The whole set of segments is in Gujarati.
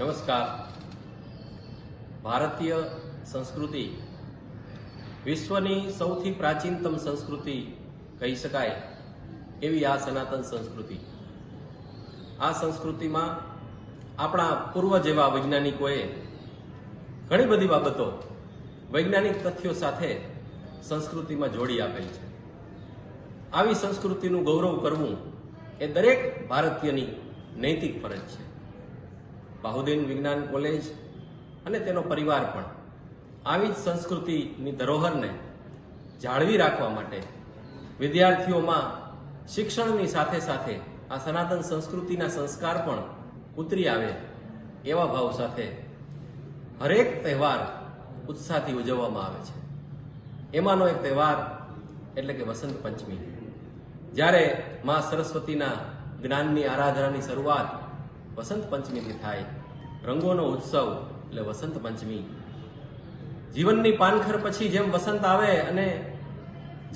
નમસ્કાર. ભારતીય સંસ્કૃતિ વિશ્વની સૌથી પ્રાચીનતમ સંસ્કૃતિ કહી શકાય એવી આ સનાતન સંસ્કૃતિ. આ સંસ્કૃતિમાં આપણા પૂર્વ જેવા વૈજ્ઞાનિકોએ ઘણી બધી બાબતો વૈજ્ઞાનિક તથ્યો સાથે સંસ્કૃતિમાં જોડી આપેલી છે. આવી સંસ્કૃતિનું ગૌરવ કરવું એ દરેક ભારતીયની નૈતિક ફરજ છે. બાહુદીન વિજ્ઞાન કોલેજ અને તેનો પરિવાર પણ. આવી જ સંસ્કૃતિની ધરોહરને જાળવી રાખવા માટે વિદ્યાર્થીઓમાં શિક્ષણની સાથે સાથે આ સનાતન સંસ્કૃતિના સંસ્કાર પણ ઉતરી આવે એવા ભાવ સાથે હરેક તહેવાર ઉત્સાહથી ઉજવવામાં આવે છે. એમાંનો એક તહેવાર એટલે કે વસંત પંચમી. જ્યારે મા સરસ્વતીના જ્ઞાનની આરાધનાની શરૂઆત વસંત પંચમીથી થાય રંગોનો ઉત્સવ એટલે વસંત પંચમી. જીવનની પાનખર પછી જેમ વસંત આવે અને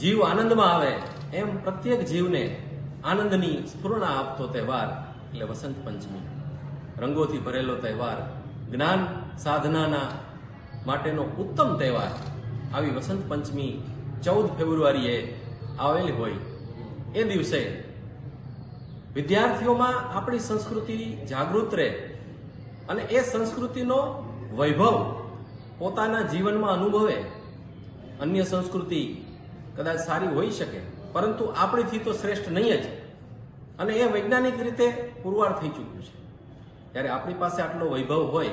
જીવ આનંદમાં આવે, એમ પ્રત્યેક જીવને આનંદની સ્ફૂર્ણા આપતો તહેવાર એટલે વસંત પંચમી. રંગોથી ભરેલો તહેવાર, જ્ઞાન સાધનાના માટેનો ઉત્તમ તહેવાર આવી વસંત પંચમી ચૌદ ફેબ્રુઆરીએ આવેલી હોય. એ દિવસે વિદ્યાર્થીઓમાં આપણી સંસ્કૃતિ જાગૃત રહે. અને એ સંસ્કૃતિનો વૈભવ પોતાના જીવનમાં અનુભવે. અન્ય સંસ્કૃતિ કદાચ સારી હોઈ શકે, પરંતુ આપણીથી તો શ્રેષ્ઠ નહીં જ. અને એ વૈજ્ઞાનિક રીતે પુરવાર થઈ ચૂક્યું છે. જ્યારે આપણી પાસે આટલો વૈભવ હોય,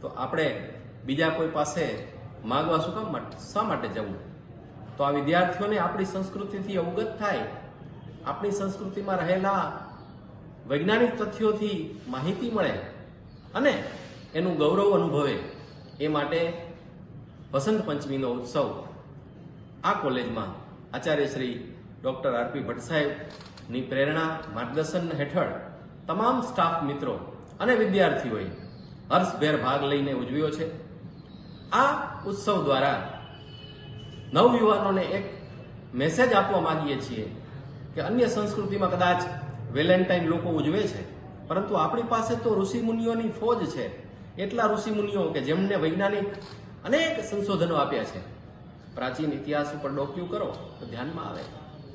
તો આપણે બીજા કોઈ પાસે માગવા શું કામ શા માટે જવું? તો આ વિદ્યાર્થીઓને આપણી સંસ્કૃતિથી અવગત થાય. આપણી સંસ્કૃતિમાં રહેલા વૈજ્ઞાનિક તથ્યોથી માહિતી મળે. અને એનું ગૌરવ અનુભવે એ માટે વસંત પંચમીનો ઉત્સવ આ કોલેજમાં આચાર્ય શ્રી ડોક્ટર આરપી ભટ્ટ સાહેબની પ્રેરણા માર્ગદર્શન હેઠળ તમામ સ્ટાફ મિત્રો અને વિદ્યાર્થીઓએ હર્ષભેર ભાગ લઈને ઉજવ્યો છે. આ ઉત્સવ દ્વારા નવયુવાનોને એક મેસેજ આપવા માંગીએ છીએ કે અન્ય સંસ્કૃતિમાં કદાચ વેલેન્ટાઇન લોકો ઉજવે છે. પરંતુ આપણી પાસે તો ઋષિમુનિઓની ફોજ છે. એટલા ઋષિમુનિઓ કે જેમને વૈજ્ઞાનિક અનેક સંશોધનો આપ્યા છે. પ્રાચીન ઇતિહાસ ઉપર ડોક્યુ કરો તો ધ્યાનમાં આવે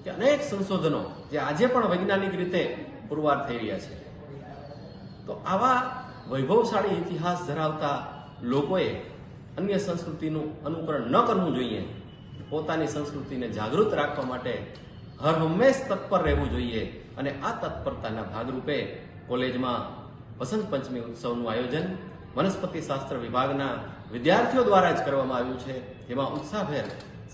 કે અનેક સંશોધનો જે આજે પણ વૈજ્ઞાનિક રીતે પુરવાર થઈ રહ્યા છે. તો આવા વૈભવશાળી ઇતિહાસ ધરાવતા લોકોએ અન્ય સંસ્કૃતિનું અનુકરણ ન કરવું જોઈએ. પોતાની સંસ્કૃતિને જાગૃત રાખવા માટે હર હંમેશ તત્પર રહેવું જોઈએ અને આ તત્પરતાના ભાગરૂપે કોલેજમાં વસંત પંચમી ઉત્સવનું આયોજન વનસ્પતિ શાસ્ત્ર વિભાગના વિદ્યાર્થીઓ દ્વારા જ કરવામાં આવ્યું છે. જેમાં ઉત્સાહભેર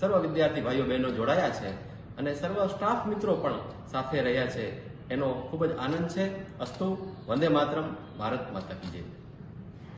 સર્વ વિદ્યાર્થી ભાઈઓ બહેનો જોડાયા છે અને સર્વ સ્ટાફ મિત્રો પણ સાથે રહ્યા છે. એનો ખૂબ જ આનંદ છે. અસ્તુ, વંદે માતરમ, ભારત માતા કી